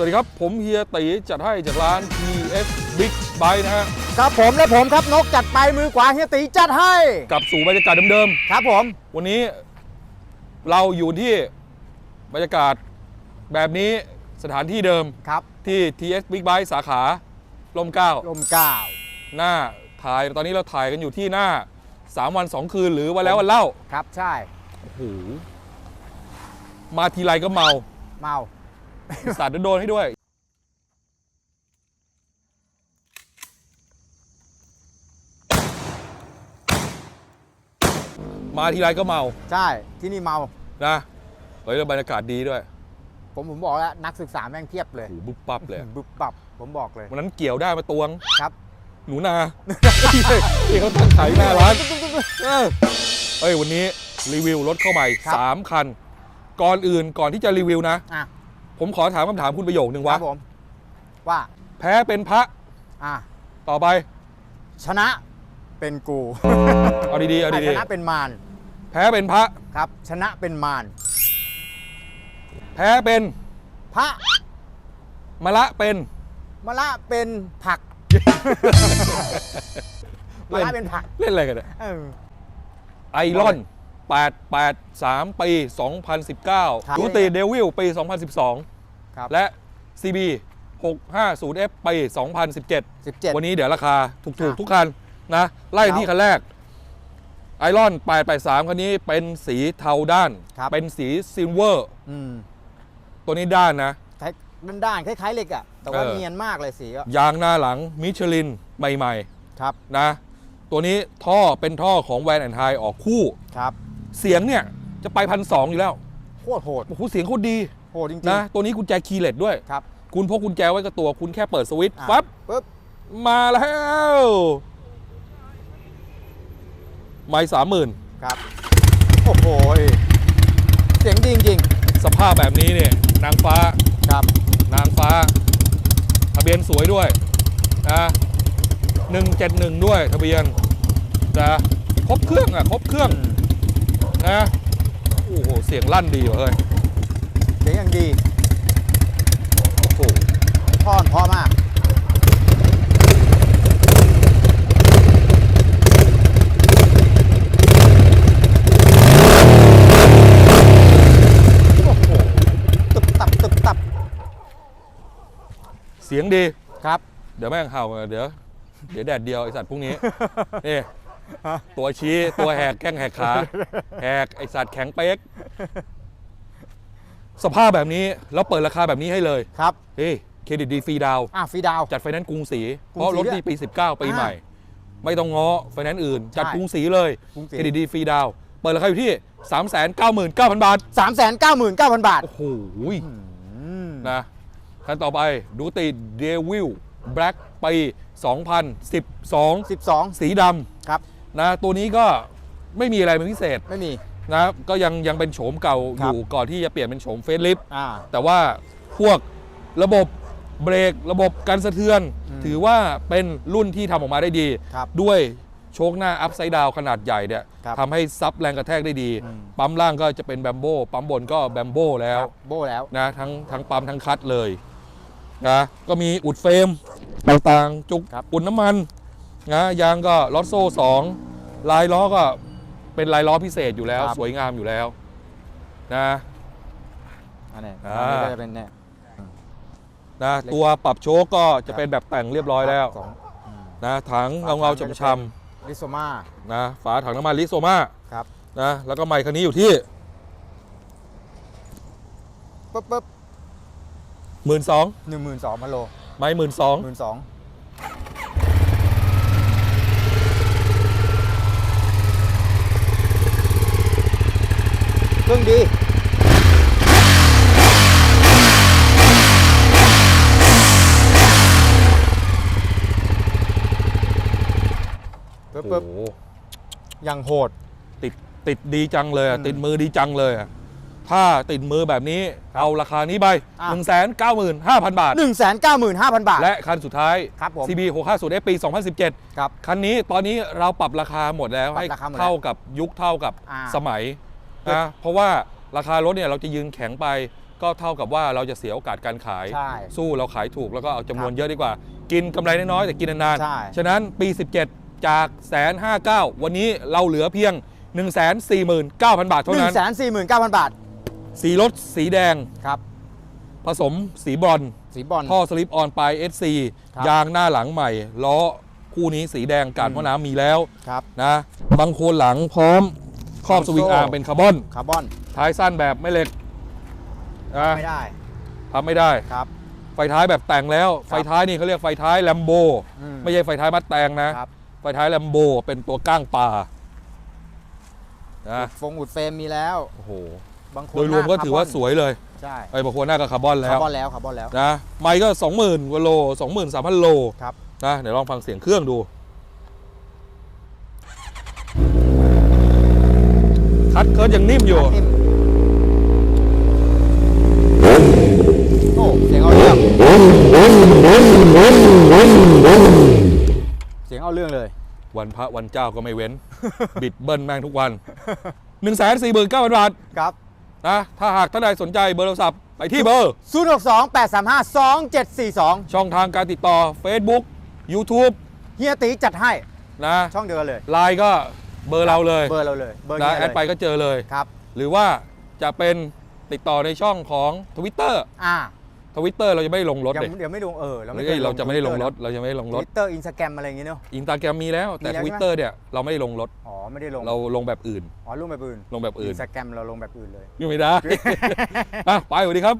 วัสดีครับ ผมเฮียตีจัดให้จากร้าน TS Big Bike นะฮะครับผมและผมครับนกจัดไปมือขวาเฮียตีจัดให้กลับสู่บรรยากาศเดิมครับผม ๆ วันนี้เราอยู่ที่บรรยากาศแบบนี้สถานที่เดิมครับที่ TS Big Bike สาขาลมเกล้าลมเกล้าหน้าถ่ายตอนนี้เราถ่ายกันอยู่ที่หน้า 3 วัน 2 คืนหรือวันแล้ววันเล่าครับใช่โอ้โหมาทีไรก็เมา เมา สาดโดนให้ด้วย มาทีไรก็เมาใช่ที่นี่เมา นะเฮ้ยแล้วบรรยากาศดีด้วยผมผมบอกแล้วนักศึกษาแม่งเพียบเลยโอ้โหบุบปับเลยบึบปับผมบอกเลยวันนั้นเกี่ยวได้มาตวง ครับหนูนา ที่เขาตั้งขายหน้าร้านเออเฮ้ยวันนี้รีวิวรถเข้าใหม่ครับสามคัน ก่อนอื่นก่อนที่จะรีวิวนะ อะ ผมขอถามคำถามคุณประโยคนึงคว่า รับผม ว่า แพ้เป็นพระอะ ต่อไป ชนะเป็นกู เอาดีๆเอาอะดีชนะเป็นมารๆแพ้เป็นพระ ครับ ชนะเป็นมารแพ้เป็นพระมะละเป็นมะละเป็นผักมะละเป็นผักเล่นอะไรกันเนี่ยเออไอรอน 883 ปีครับ2019ดูตีเดวิลปี2012ครับและ CB 650F ปี 2017 17 วันนี้เดี๋ยวราคาถูกครับๆทุกคันนะ ไล่ครับที่คันแรกไอรอน883 คันนี้เป็นสีเทาด้าน ครับ เป็นสีซิลเวอร์ อืมตัวนี้ด้านนะ คล้ายด้านๆคล้ายๆเหล็กอะ แต่ว่าเออ เนียนมากเลยสีอะยางหน้าหลังมิชลินใหม่ ครับ ๆ นะ ตัวนี้ท่อเป็นท่อของแวนแอนไทออกคู่ ครับ เสียงเนี่ยจะไปพันสองอยู่แล้วโคตรโหดโอ้โหเสียงโคตรดีโหดจริงนะตัวนี้กุญแจคีย์เลสด้วยๆครับ คุณพกกุญแจไว้กับตัว คุณแค่เปิดสวิตช์อะปั๊บปึ๊บมาแล้วไม่สามหมื่นครับ โอ้โหเสียงดีจริงสภาพแบบนี้เนี่ยนางฟ้าๆครับ นางฟ้า ทะเบียนสวยด้วยนะหนึ่งเจ็ดหนึ่งด้วยทะเบียนนะครบเครื่องอะครบเครื่อง นะโอ้โหเสียงลั่นดีว่ะเฮ้ยเสียงอย่างดีโอ้โหท่อนเพราะมากโอ้โหตึบตับตึบตับเสียงดี ครับ เดี๋ยวแม่งเห่ามาเดี๋ยว เดี๋ยวแดดเดียวไอสัตว์พวกนี้ นี่ ตัวชี้ตัวแหกแข้งแหกขาแหกไอสัตว์แข็งเป๊กสภาพแบบนี้แล้วเปิดราคาแบบนี้ให้เลยครับเฮ้ยเครดิตดีฟรีดาวน์อะฟรีดาวจัดไฟแนนซ์กรุงศรีกรุงศรีเพราะรถด้วยนี่ปี 19 ปีใหม่ ไม่ต้องง้อไฟแนนซ์อื่น จัดใช่กรุงศรีเลยกรุงศรีเครดิตดีฟรีดาวน์เปิดราคาอยู่ที่ 399,000 บาทสามแสนเก้าหมื่นเก้าพันบาท โอ้โหอืมนะคันต่อไปดูติเดวิลแบล็กปี 2012สิบสองสีดครับำ นะตัวนี้ก็ไม่มีอะไรเป็นพิเศษไม่มี นะก็ยังยังเป็นโฉมเก่าคอรับ ยู่ก่อนที่จะเปลี่ยนเป็นโฉมเฟซลิฟอ่า แต่ว่าพวกระบบเบรกระบบการสะเทือน อืมถือว่าเป็นรุ่นที่ทำออกมาได้ดี ครับด้วยโชคหน้าอัพไซด์ดาวขนาดใหญ่เนี่ยครับทำให้ซับแรงกระแทกได้ดี อืม ปั๊มล่างก็จะเป็นแบมโบปั๊มบนก็แบมโบแล้ว โบแล้ว นะทั้งทั้งปั๊มทั้งคัดเลยนะก็มีอุดเฟรมต่างๆจุกครับ อุดน้ำมัน นะยางก็ลอตโซ่สองลายล้อก็เป็นลายล้อพิเศษอยู่แล้ว ครับ สวยงามอยู่แล้วนะ อันนี้อ่า อันนี้ก็จะเป็นเนี่ยนะเล็กตัวปรับโชคก็จะเป็นแบบแต่งเรียบร้อยแล้วสองอืม นะถังฝาเงาถัเงางก็จะช้ำเป็นลิโซมาๆนะฝาถังน้ำมันลิโซมาครับนะแล้วก็ไมค์คันนี้อยู่ที่ ปึ๊บปึ๊บหมื่นสองหนึ่งหมื่นสองพันโลไมค์หมื่นสองหมื่นสอง ครื่องดีปึ๊บปึ๊บโอ้โหยังโหด ติดติดดีจังเลยอะอืมติดมือดีจังเลยอะถ้าติดมือแบบนี้เอาราคานี้ไปอะ 1 9 5 0 0 0 บาท 1 9 5 0 0 0 บาท และคันสุดท้าย ครับผม CB 650 F ปี 2017 ครับ คันนี้ตอนนี้เราปรับราคาหมดแล้วปรับให้ราคาหมดแล้วเท่ากับยุคเท่ากับอ่า สมัย นะเพราะว่าราคารถเนี่ยเราจะยืนแข็งไป ก็เท่ากับว่าเราจะเสียโอกาสการขาย ใช่สู้เราขายถูกแล้วก็เอาจำนวนครับเยอะดีกว่า กินกำไรน้อยๆแต่กินนานใช่ ๆฉะนั้นปี 17 จากแสนห้าเก้าวันนี้เราเหลือเพียง 1 4 9 0 0 0 บาทหเท่านึ่นั้งนแสนสี่หมื่นเก้าพันบาทสีรถสีแดงครับผสมสีบรอนซ์สีบอล ท่อสลิปออนปลาย SC ครับ ยางหน้าหลังใหม่ล้อคู่นี้สีแดงการอืมพ่อน้ำมีแล้ว ครับ นะบางโคนหลังพร้อมค รอบคอนโซลสวิงอาร์มเป็นคาร์บอนคาร์บอนท้ายสั้นแบบไม่เหล็กนะไม่ได้ทำไม่ได้ครับ ไฟท้ายแบบแต่งแล้ว ไฟท้ายนี่เขาเรียกไฟท้ายแลมโบอืมไม่ใช่ไฟท้ายมัดแตงนะครับไฟท้ายแลมโบเป็นตัวก้างปลานะฟงอุดเฟรมมีแล้วโอ้โหบางคนโดยรวมก็ถือว่าสวยเลยใช่ไอ้บางคนหน้าก็คาร์บอนแล้คาวร์บอนแล้วคาร์บอนแล้วนะไมค์ก็ 20,000กว่าโล23,000โลครับนะเดี๋ยวลองฟังเสียงเครื่องดู คัดเคิร์ดยังนิ่มอยู่ นิ่มโอ้เสียงเอาเรื่อง เสียงเอาเรื่องเลย วันพระวันเจ้าก็ไม่เว้น บิดเบิ้ลแม่งทุกวัน1 4 9 0 0 0บาทครับนะถ้าหากท่านใดสนใจเบอร์โทรศัพท์ไปที่เบอร์ 0 6 2 8 3 5 2 7 4 2 ช่องทางการติดต่อ Facebook YouTube เฮียตีจัดให้นะช่องเดียวกันเลย ไลน์ก็ เบอร์เราเลยเบอร์เราเลยเบอร์นะเฮียแอเลดยไปก็เจอเลย ครับหรือว่าจะเป็นติดต่อในช่องของ Twitter อ่า Twitter เราจะไม่ได้ลงรถยังเลยเดี๋ยวไม่ลงเออเราไม่เฮ้ยเราจะไม่ได้ลงรถ เราจะไม่ได้ลงรรถถทวิตเตอร์อินสตาแกรมอะไรอย่างเงี้ยเนาะ อินสตาแกรมมีแล้วแต่ มีแล้วใช่ไหม Twitter เนี่ยเราไม่ได้ลงรถ อ๋อไม่ได้ลงเราลงแบบอื่น อ๋อลงแบบอื่นลงแบบอื่อินนสตาแกรมเราลงแบบอื่นเลย ยังไม่ได้ อะไปสวัสดีครับ